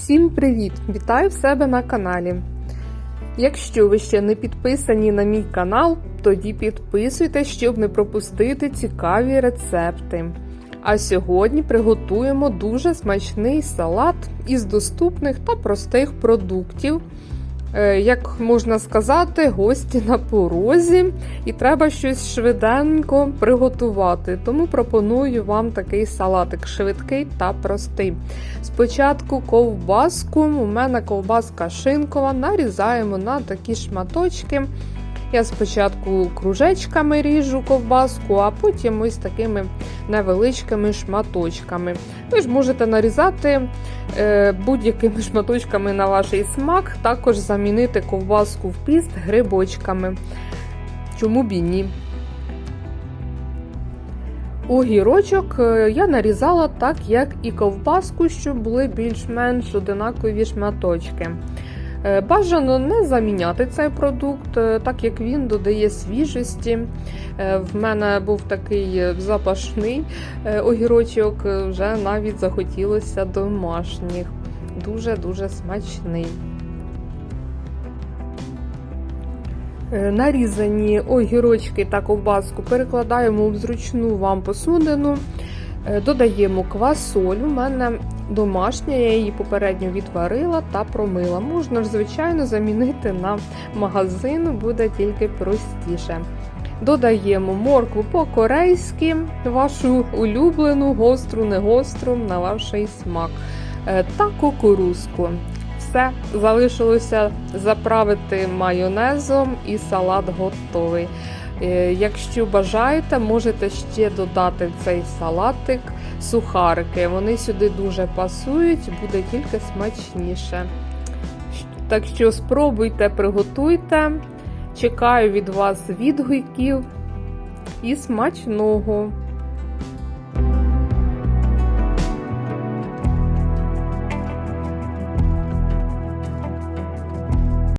Всім привіт! Вітаю в себе на каналі. Якщо ви ще не підписані на мій канал, тоді підписуйтесь, щоб не пропустити цікаві рецепти. А сьогодні приготуємо дуже смачний салат із доступних та простих продуктів. Е, Як можна сказати, гості на порозі, і треба щось швиденько приготувати. Тому пропоную вам такий салатик швидкий та простий. Спочатку ковбаску, у мене ковбаска шинкова, нарізаємо на такі шматочки. Я спочатку кружечками ріжу ковбаску, а потім ось такими невеличкими шматочками. Ви ж можете нарізати е, будь-якими шматочками на ваш смак, також замінити ковбаску в піст грибочками. Чому б і ні? Огірочок е, я нарізала так, як і ковбаску, щоб були більш-менш одинакові шматочки. Е, Бажано не заміняти цей продукт, е, так як він додає свіжості. Е, В мене був такий запашний огірочок, вже навіть захотілося домашніх. Дуже-дуже смачний. Нарізані огірочки та ковбаску перекладаємо в зручну вам посудину. Додаємо квасоль. У мене домашня, я її попередньо відварила та промила. Можна ж, звичайно, замінити на магазин, буде тільки простіше. Додаємо моркву по-корейськи, вашу улюблену, гостру, не гостру, на ваш смак. Е, Та кукурузку. Все, залишилося заправити майонезом і салат готовий. Е, Якщо бажаєте, можете ще додати цей салатик сухарики. Вони сюди дуже пасують, буде тільки смачніше. Так що спробуйте, приготуйте. Чекаю від вас відгуків і смачного!